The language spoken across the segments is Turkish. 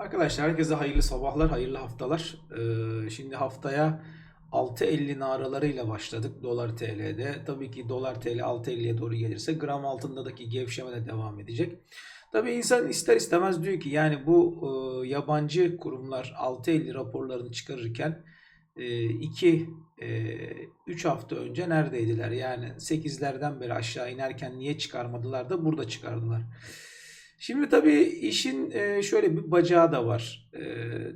Arkadaşlar herkese hayırlı sabahlar, hayırlı haftalar. Ee, şimdi haftaya 6.50 naralarıyla başladık dolar TL'de. Tabii ki dolar TL 6.50'ye doğru gelirse gram altındaki gevşeme de devam edecek. Tabii insan ister istemez diyor ki yani bu e, yabancı kurumlar 6.50 raporlarını çıkarırken 2 3 hafta önce neredeydiler? Yani 8'lerden beri aşağı inerken niye çıkarmadılar da burada çıkardılar. Şimdi tabii işin e, şöyle bir bacağı da var. E,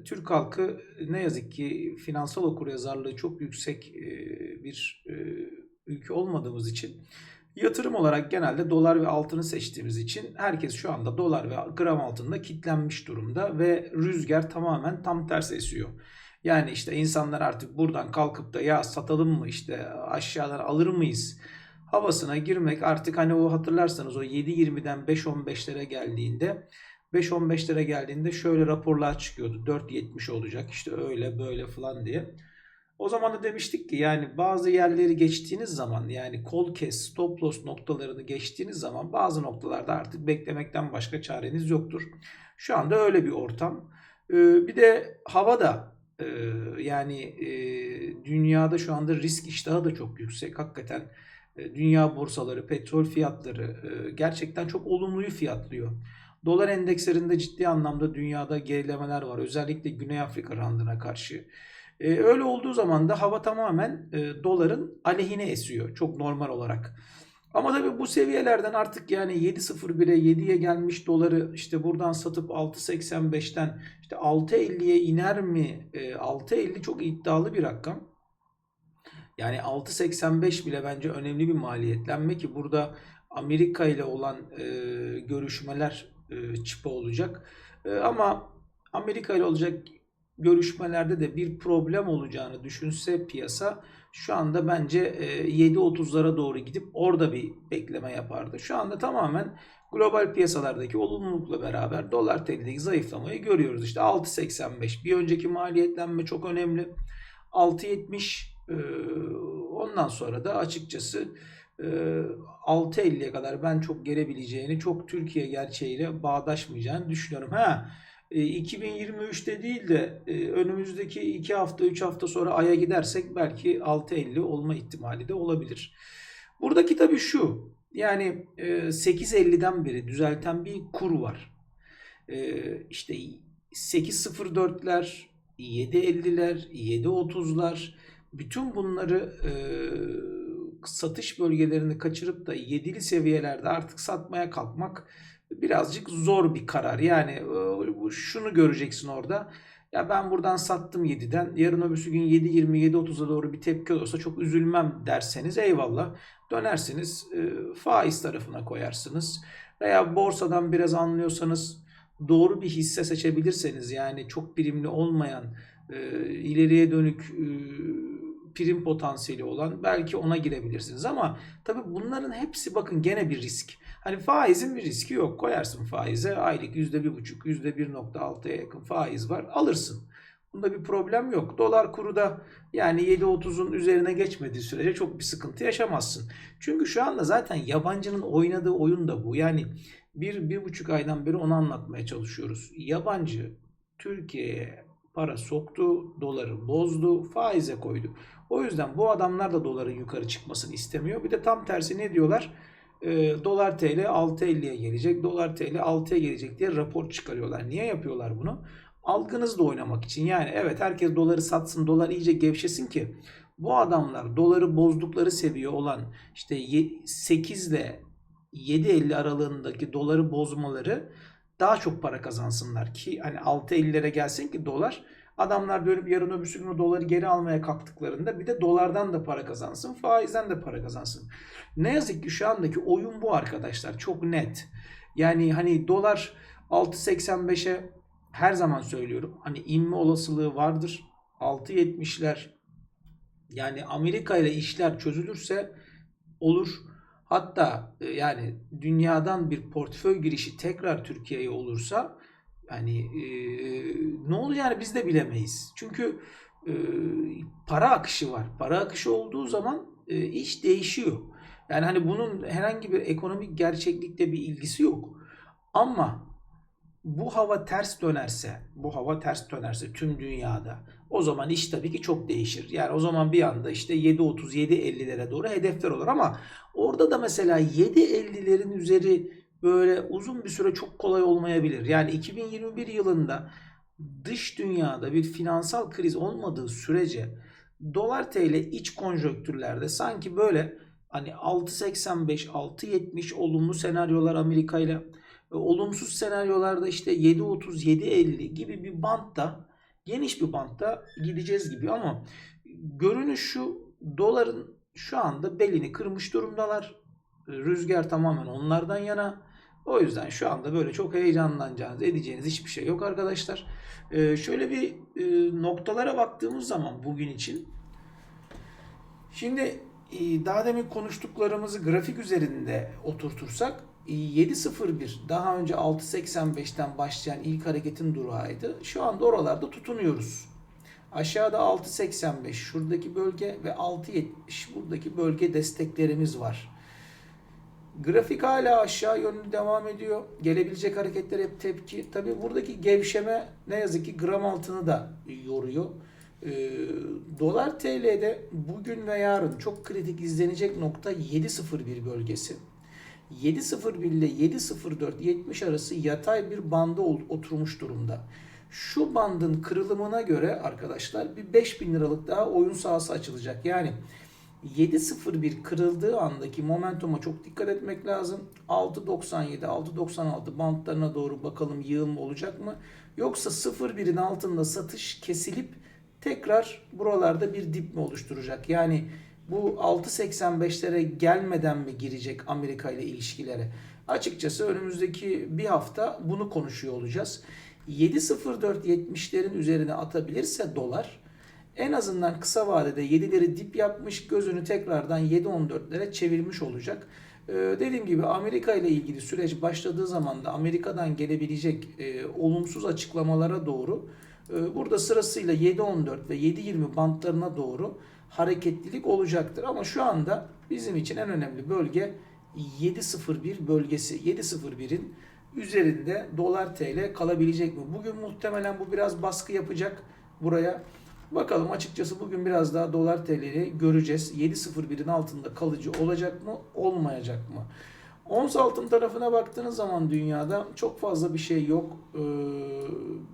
Türk halkı ne yazık ki finansal okuryazarlığı çok yüksek e, bir ülke olmadığımız için yatırım olarak genelde dolar ve altını seçtiğimiz için herkes şu anda dolar ve gram altında kitlenmiş durumda ve rüzgar tamamen tam ters esiyor. Yani işte insanlar artık buradan kalkıp da ya satalım mı işte aşağıdan alır mıyız? Havasına girmek artık hani o hatırlarsanız o 7.20'den 5.15'lere geldiğinde 5.15'lere geldiğinde şöyle raporlar çıkıyordu. 4.70 olacak işte öyle böyle falan diye. O zaman da demiştik ki yani bazı yerleri geçtiğiniz zaman yani kol kes stop loss noktalarını geçtiğiniz zaman bazı noktalarda artık beklemekten başka çareniz yoktur. Şu anda öyle bir ortam. Ee, bir de hava da e, yani e, dünyada şu anda risk iştahı da çok yüksek. Hakikaten dünya borsaları, petrol fiyatları e, gerçekten çok olumluyu fiyatlıyor. Dolar endekslerinde ciddi anlamda dünyada gerilemeler var. Özellikle Güney Afrika randına karşı. E, öyle olduğu zaman da hava tamamen doların aleyhine esiyor. Çok normal olarak. Ama tabii bu seviyelerden artık yani 7.01'e 7'ye gelmiş doları işte buradan satıp 6.85'ten işte 6.50'ye iner mi? 6.50 çok iddialı bir rakam. Yani 6.85 bile bence önemli bir maliyetlenme ki burada Amerika ile olan e, görüşmeler e, çıpa olacak. E, ama Amerika ile olacak görüşmelerde de bir problem olacağını düşünse piyasa şu anda bence e, 7.30'lara doğru gidip orada bir bekleme yapardı. Şu anda tamamen global piyasalardaki olumlulukla beraber dolar TL'deki zayıflamayı görüyoruz. İşte 6.85 bir önceki maliyetlenme çok önemli. 6.70 ondan sonra da açıkçası 6.50'ye kadar ben çok gelebileceğini, çok Türkiye gerçeğiyle bağdaşmayacağını düşünüyorum. Ha 2023'te değil de önümüzdeki 2 hafta 3 hafta sonra Ay'a gidersek belki 6.50 olma ihtimali de olabilir. Buradaki tabii şu yani 8.50'den beri düzelten bir kur var. İşte 8.04'ler, 7.50'ler, 7.30'lar bütün bunları e, satış bölgelerini kaçırıp da yedili seviyelerde artık satmaya kalkmak birazcık zor bir karar. Yani e, şunu göreceksin orada. Ya ben buradan sattım 7'den. Yarın öbürsü gün 7.20 7.30'a doğru bir tepki olursa çok üzülmem derseniz eyvallah. Dönersiniz e, faiz tarafına koyarsınız. Veya borsadan biraz anlıyorsanız doğru bir hisse seçebilirseniz yani çok primli olmayan e, ileriye dönük e, prim potansiyeli olan belki ona girebilirsiniz ama tabi bunların hepsi bakın gene bir risk. Hani faizin bir riski yok. Koyarsın faize aylık %1,5 %1,6'ya yakın faiz var alırsın. Bunda bir problem yok. Dolar kuru da yani 7.30'un üzerine geçmediği sürece çok bir sıkıntı yaşamazsın. Çünkü şu anda zaten yabancının oynadığı oyun da bu. Yani bir, bir buçuk aydan beri onu anlatmaya çalışıyoruz. Yabancı Türkiye'ye para soktu, doları bozdu, faize koydu. O yüzden bu adamlar da doların yukarı çıkmasını istemiyor. Bir de tam tersi ne diyorlar? E, dolar TL 6.50'ye gelecek, dolar TL 6'ya gelecek diye rapor çıkarıyorlar. Niye yapıyorlar bunu? Algınızla oynamak için. Yani evet herkes doları satsın, dolar iyice gevşesin ki bu adamlar doları bozdukları seviye olan işte 8 ile 7.50 aralığındaki doları bozmaları daha çok para kazansınlar ki hani 6.50'lere gelsin ki dolar adamlar dönüp yarın öbürsü gün doları geri almaya kalktıklarında bir de dolardan da para kazansın faizden de para kazansın. Ne yazık ki şu andaki oyun bu arkadaşlar çok net. Yani hani dolar 6.85'e her zaman söylüyorum hani inme olasılığı vardır. 6.70'ler yani Amerika ile işler çözülürse olur. Hatta e, yani dünyadan bir portföy girişi tekrar Türkiye'ye olursa yani e, ne yani biz de bilemeyiz. Çünkü e, para akışı var. Para akışı olduğu zaman e, iş değişiyor. Yani hani bunun herhangi bir ekonomik gerçeklikle bir ilgisi yok. Ama bu hava ters dönerse, bu hava ters dönerse tüm dünyada o zaman iş tabii ki çok değişir. Yani o zaman bir anda işte 7.30 7.50'lere doğru hedefler olur ama orada da mesela 7.50'lerin üzeri böyle uzun bir süre çok kolay olmayabilir. Yani 2021 yılında dış dünyada bir finansal kriz olmadığı sürece dolar TL iç konjonktürlerde sanki böyle hani 6.85 6.70 olumlu senaryolar Amerika ile e, olumsuz senaryolarda işte 7.30 7.50 gibi bir bantta geniş bir bantta gideceğiz gibi ama görünüş şu doların şu anda belini kırmış durumdalar. Rüzgar tamamen onlardan yana. O yüzden şu anda böyle çok heyecanlanacağınız, edeceğiniz hiçbir şey yok arkadaşlar. Ee, şöyle bir e, noktalara baktığımız zaman bugün için Şimdi e, daha demin konuştuklarımızı grafik üzerinde oturtursak 7.01 daha önce 6.85'ten başlayan ilk hareketin durağıydı. Şu anda oralarda tutunuyoruz. Aşağıda 6.85 şuradaki bölge ve 6.70 buradaki bölge desteklerimiz var. Grafik hala aşağı yönlü devam ediyor. Gelebilecek hareketler hep tepki. Tabi buradaki gevşeme ne yazık ki gram altını da yoruyor. Ee, dolar TL'de bugün ve yarın çok kritik izlenecek nokta 7.01 bölgesi. 7.01 ile 7.04-70 arası yatay bir banda oturmuş durumda. Şu bandın kırılımına göre arkadaşlar bir 5000 liralık daha oyun sahası açılacak. Yani 7.01 kırıldığı andaki momentuma çok dikkat etmek lazım. 6.97, 6.96 bantlarına doğru bakalım yığılma olacak mı? Yoksa 0.1'in altında satış kesilip tekrar buralarda bir dip mi oluşturacak? Yani bu 6.85'lere gelmeden mi girecek Amerika ile ilişkilere? Açıkçası önümüzdeki bir hafta bunu konuşuyor olacağız. 7.04.70'lerin üzerine atabilirse dolar en azından kısa vadede 7'leri dip yapmış gözünü tekrardan 7.14'lere çevirmiş olacak. Ee, dediğim gibi Amerika ile ilgili süreç başladığı zaman da Amerika'dan gelebilecek e, olumsuz açıklamalara doğru e, burada sırasıyla 7.14 ve 7.20 bantlarına doğru hareketlilik olacaktır. Ama şu anda bizim için en önemli bölge 7.01 bölgesi. 7.01'in üzerinde dolar TL kalabilecek mi? Bugün muhtemelen bu biraz baskı yapacak buraya. Bakalım açıkçası bugün biraz daha dolar TL'yi göreceğiz. 7.01'in altında kalıcı olacak mı, olmayacak mı? Ons altın tarafına baktığınız zaman dünyada çok fazla bir şey yok. Ee,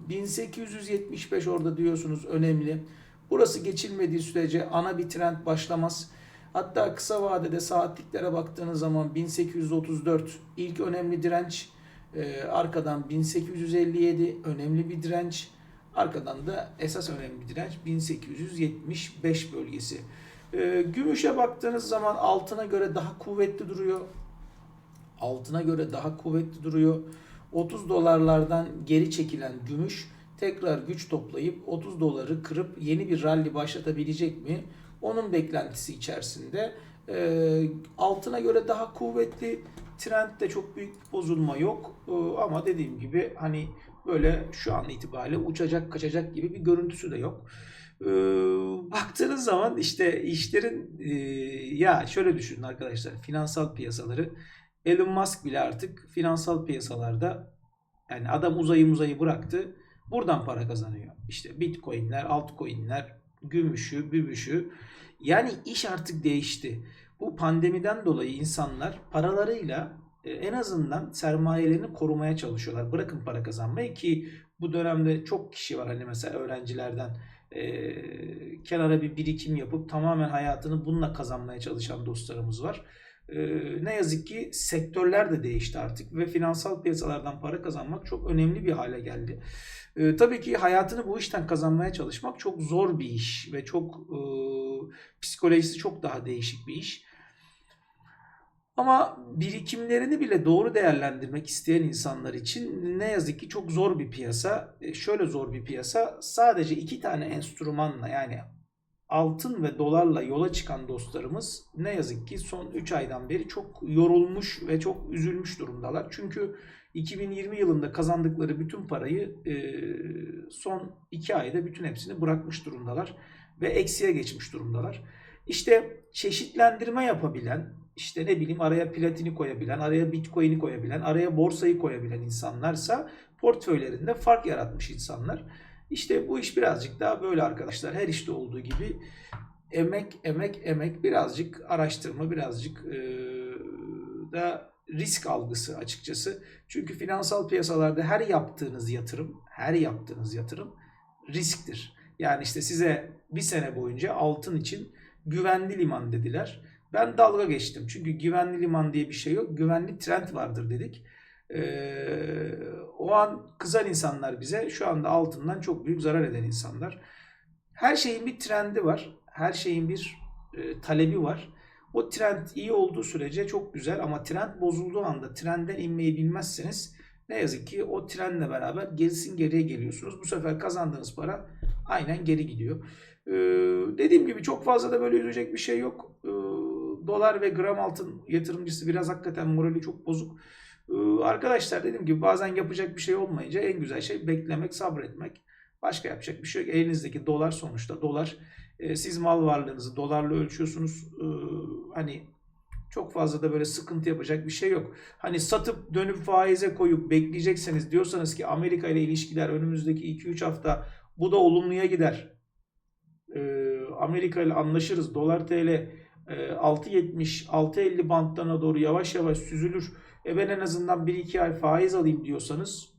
1875 orada diyorsunuz önemli. Burası geçilmediği sürece ana bir trend başlamaz. Hatta kısa vadede saatliklere baktığınız zaman 1834 ilk önemli direnç. Ee, arkadan 1857 önemli bir direnç. Arkadan da esas önemli direnç 1875 bölgesi. E, gümüşe baktığınız zaman altına göre daha kuvvetli duruyor. Altına göre daha kuvvetli duruyor. 30 dolarlardan geri çekilen gümüş tekrar güç toplayıp 30 doları kırıp yeni bir rally başlatabilecek mi? Onun beklentisi içerisinde. E, altına göre daha kuvvetli trendde çok büyük bozulma yok. E, ama dediğim gibi hani böyle şu an itibariyle uçacak kaçacak gibi bir görüntüsü de yok. Ee, baktığınız zaman işte işlerin e, ya şöyle düşünün arkadaşlar finansal piyasaları Elon Musk bile artık finansal piyasalarda yani adam uzayı uzayı bıraktı buradan para kazanıyor. İşte bitcoinler, altcoinler, gümüşü, bümüşü yani iş artık değişti. Bu pandemiden dolayı insanlar paralarıyla e, en azından sermayelerini korumaya çalışıyorlar. Bırakın para kazanmayı ki bu dönemde çok kişi var hani mesela öğrencilerden e, kenara bir birikim yapıp tamamen hayatını bununla kazanmaya çalışan dostlarımız var. E, ne yazık ki sektörler de değişti artık ve finansal piyasalardan para kazanmak çok önemli bir hale geldi. E, tabii ki hayatını bu işten kazanmaya çalışmak çok zor bir iş ve çok e, psikolojisi çok daha değişik bir iş. Ama birikimlerini bile doğru değerlendirmek isteyen insanlar için ne yazık ki çok zor bir piyasa. E, şöyle zor bir piyasa. Sadece iki tane enstrümanla yani altın ve dolarla yola çıkan dostlarımız ne yazık ki son 3 aydan beri çok yorulmuş ve çok üzülmüş durumdalar. Çünkü 2020 yılında kazandıkları bütün parayı e, son 2 ayda bütün hepsini bırakmış durumdalar ve eksiye geçmiş durumdalar. İşte çeşitlendirme yapabilen, işte ne bileyim araya platini koyabilen, araya bitcoin'i koyabilen, araya borsayı koyabilen insanlarsa portföylerinde fark yaratmış insanlar. İşte bu iş birazcık daha böyle arkadaşlar. Her işte olduğu gibi emek, emek, emek, birazcık araştırma, birazcık eee, da risk algısı açıkçası. Çünkü finansal piyasalarda her yaptığınız yatırım, her yaptığınız yatırım risktir. Yani işte size bir sene boyunca altın için güvenli liman dediler. Ben dalga geçtim. Çünkü güvenli liman diye bir şey yok. Güvenli trend vardır dedik. Ee, o an kızan insanlar bize şu anda altından çok büyük zarar eden insanlar. Her şeyin bir trendi var. Her şeyin bir e, talebi var. O trend iyi olduğu sürece çok güzel ama trend bozulduğu anda trendden inmeyi bilmezseniz ne yazık ki o trendle beraber gerisin geriye geliyorsunuz. Bu sefer kazandığınız para aynen geri gidiyor. Ee, dediğim gibi çok fazla da böyle üzecek bir şey yok. Ee, dolar ve gram altın yatırımcısı biraz hakikaten morali çok bozuk. Ee, arkadaşlar dediğim gibi bazen yapacak bir şey olmayınca en güzel şey beklemek, sabretmek. Başka yapacak bir şey yok. Elinizdeki dolar sonuçta dolar. Ee, siz mal varlığınızı dolarla ölçüyorsunuz. Ee, hani çok fazla da böyle sıkıntı yapacak bir şey yok. Hani satıp dönüp faize koyup bekleyecekseniz diyorsanız ki Amerika ile ilişkiler önümüzdeki 2-3 hafta bu da olumluya gider. Ee, Amerika ile anlaşırız. Dolar TL e, 6.70 6.50 bantlarına doğru yavaş yavaş süzülür. E ben en azından 1-2 ay faiz alayım diyorsanız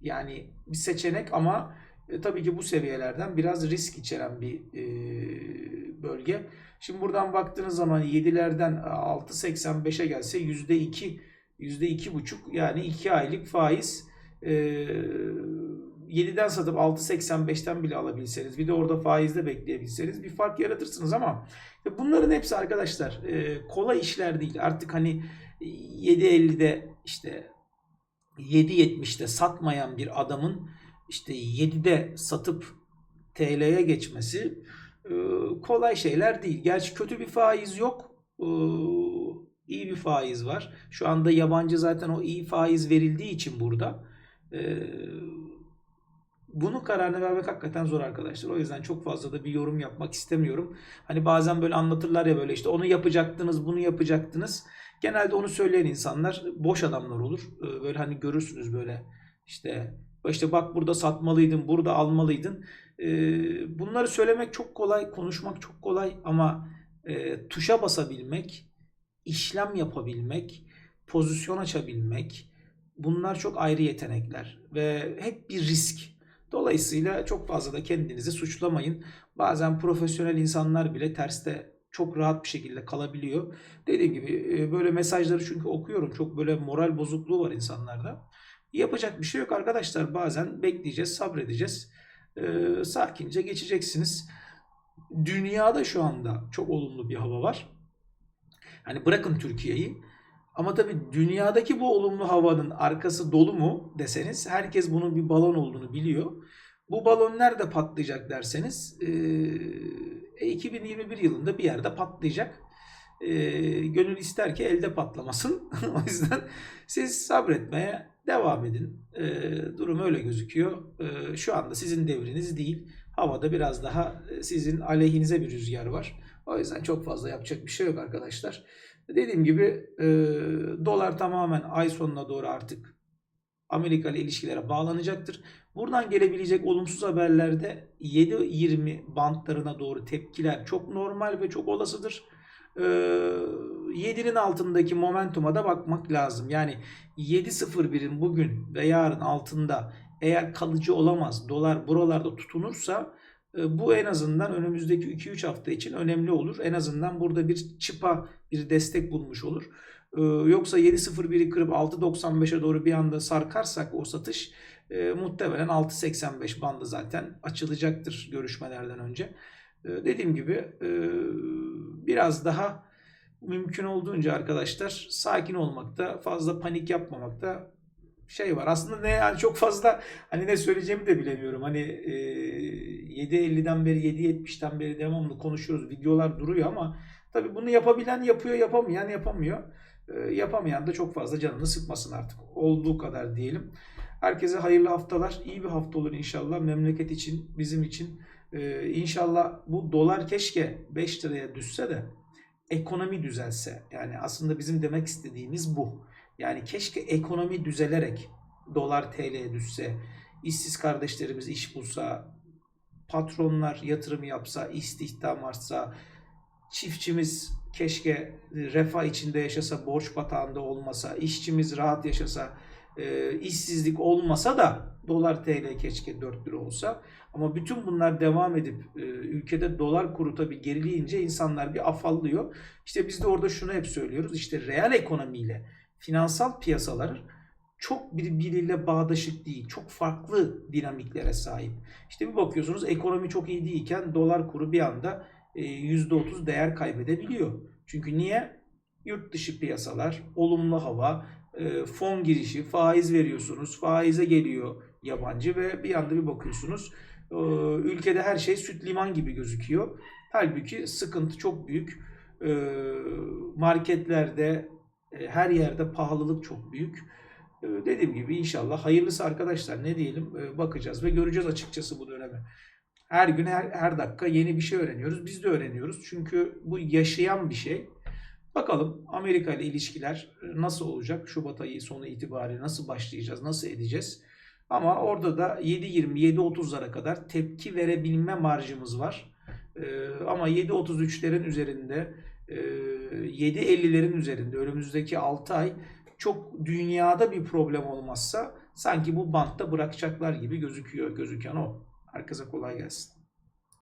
yani bir seçenek ama e, tabii ki bu seviyelerden biraz risk içeren bir e, bölge. Şimdi buradan baktığınız zaman 7'lerden 6.85'e gelse %2 %2,5 yani 2 aylık faiz e, 7'den satıp 6.85'ten bile alabilseniz bir de orada faizde bekleyebilseniz bir fark yaratırsınız ama bunların hepsi arkadaşlar e, kolay işler değil. Artık hani 7.50'de işte 7.70'te satmayan bir adamın işte 7'de satıp TL'ye geçmesi e, kolay şeyler değil. Gerçi kötü bir faiz yok. E, iyi bir faiz var. Şu anda yabancı zaten o iyi faiz verildiği için burada. E, bunun kararını vermek hakikaten zor arkadaşlar. O yüzden çok fazla da bir yorum yapmak istemiyorum. Hani bazen böyle anlatırlar ya böyle işte onu yapacaktınız, bunu yapacaktınız. Genelde onu söyleyen insanlar boş adamlar olur. Böyle hani görürsünüz böyle işte işte bak burada satmalıydın, burada almalıydın. Bunları söylemek çok kolay, konuşmak çok kolay ama tuşa basabilmek, işlem yapabilmek, pozisyon açabilmek bunlar çok ayrı yetenekler ve hep bir risk. Dolayısıyla çok fazla da kendinizi suçlamayın. Bazen profesyonel insanlar bile terste çok rahat bir şekilde kalabiliyor. Dediğim gibi böyle mesajları çünkü okuyorum. Çok böyle moral bozukluğu var insanlarda. Yapacak bir şey yok arkadaşlar. Bazen bekleyeceğiz, sabredeceğiz. Ee, sakince geçeceksiniz. Dünyada şu anda çok olumlu bir hava var. Hani bırakın Türkiye'yi. Ama tabii dünyadaki bu olumlu havanın arkası dolu mu deseniz herkes bunun bir balon olduğunu biliyor. Bu balon nerede patlayacak derseniz e, 2021 yılında bir yerde patlayacak. E, gönül ister ki elde patlamasın. o yüzden siz sabretmeye devam edin. E, durum öyle gözüküyor. E, şu anda sizin devriniz değil. Havada biraz daha sizin aleyhinize bir rüzgar var. O yüzden çok fazla yapacak bir şey yok arkadaşlar. Dediğim gibi e, dolar tamamen ay sonuna doğru artık Amerika ile ilişkilere bağlanacaktır. Buradan gelebilecek olumsuz haberlerde 7.20 bantlarına doğru tepkiler çok normal ve çok olasıdır. Ee, 7'nin altındaki momentuma da bakmak lazım. Yani 7.01'in bugün ve yarın altında eğer kalıcı olamaz dolar buralarda tutunursa e, bu en azından önümüzdeki 2-3 hafta için önemli olur. En azından burada bir çıpa bir destek bulmuş olur. Ee, yoksa 7.01'i kırıp 6.95'e doğru bir anda sarkarsak o satış e, muhtemelen 6.85 bandı zaten açılacaktır görüşmelerden önce. E, dediğim gibi e, biraz daha mümkün olduğunca arkadaşlar sakin olmakta, fazla panik yapmamakta şey var. Aslında ne yani çok fazla hani ne söyleyeceğimi de bilemiyorum. Hani e, 7.50'den beri 7.70'ten beri devamlı konuşuyoruz. Videolar duruyor ama tabii bunu yapabilen yapıyor, yapamayan yapamıyor. E, yapamayan da çok fazla canını sıkmasın artık. Olduğu kadar diyelim. Herkese hayırlı haftalar. İyi bir hafta olur inşallah. Memleket için, bizim için. Ee, inşallah bu dolar keşke 5 liraya düşse de ekonomi düzelse yani aslında bizim demek istediğimiz bu. Yani keşke ekonomi düzelerek dolar TL'ye düşse, işsiz kardeşlerimiz iş bulsa, patronlar yatırım yapsa, istihdam artsa, çiftçimiz keşke refah içinde yaşasa, borç batağında olmasa, işçimiz rahat yaşasa, e, işsizlik olmasa da dolar TL keşke 4 lira olsa. Ama bütün bunlar devam edip e, ülkede dolar kuru tabii gerileyince insanlar bir afallıyor. İşte biz de orada şunu hep söylüyoruz. İşte reel ekonomiyle finansal piyasalar çok birbiriyle bağdaşık değil. Çok farklı dinamiklere sahip. İşte bir bakıyorsunuz ekonomi çok iyi değilken dolar kuru bir anda e, %30 değer kaybedebiliyor. Çünkü niye? Yurt dışı piyasalar, olumlu hava, e, fon girişi, faiz veriyorsunuz, faize geliyor yabancı ve bir anda bir bakıyorsunuz e, ülkede her şey süt liman gibi gözüküyor. Halbuki sıkıntı çok büyük. E, Marketlerde, her yerde pahalılık çok büyük. E, Dediğim gibi inşallah hayırlısı arkadaşlar ne diyelim bakacağız ve göreceğiz açıkçası bu dönemi. Her gün her, her dakika yeni bir şey öğreniyoruz. Biz de öğreniyoruz. Çünkü bu yaşayan bir şey. Bakalım Amerika ile ilişkiler e, nasıl olacak? Şubat ayı sonu itibariyle nasıl başlayacağız? Nasıl edeceğiz? Ama orada da 7.20 7.30'lara kadar tepki verebilme marjımız var. Ee, ama 7.33'lerin üzerinde e, 7.50'lerin üzerinde önümüzdeki 6 ay çok dünyada bir problem olmazsa sanki bu bantta bırakacaklar gibi gözüküyor gözüken o. Herkese kolay gelsin.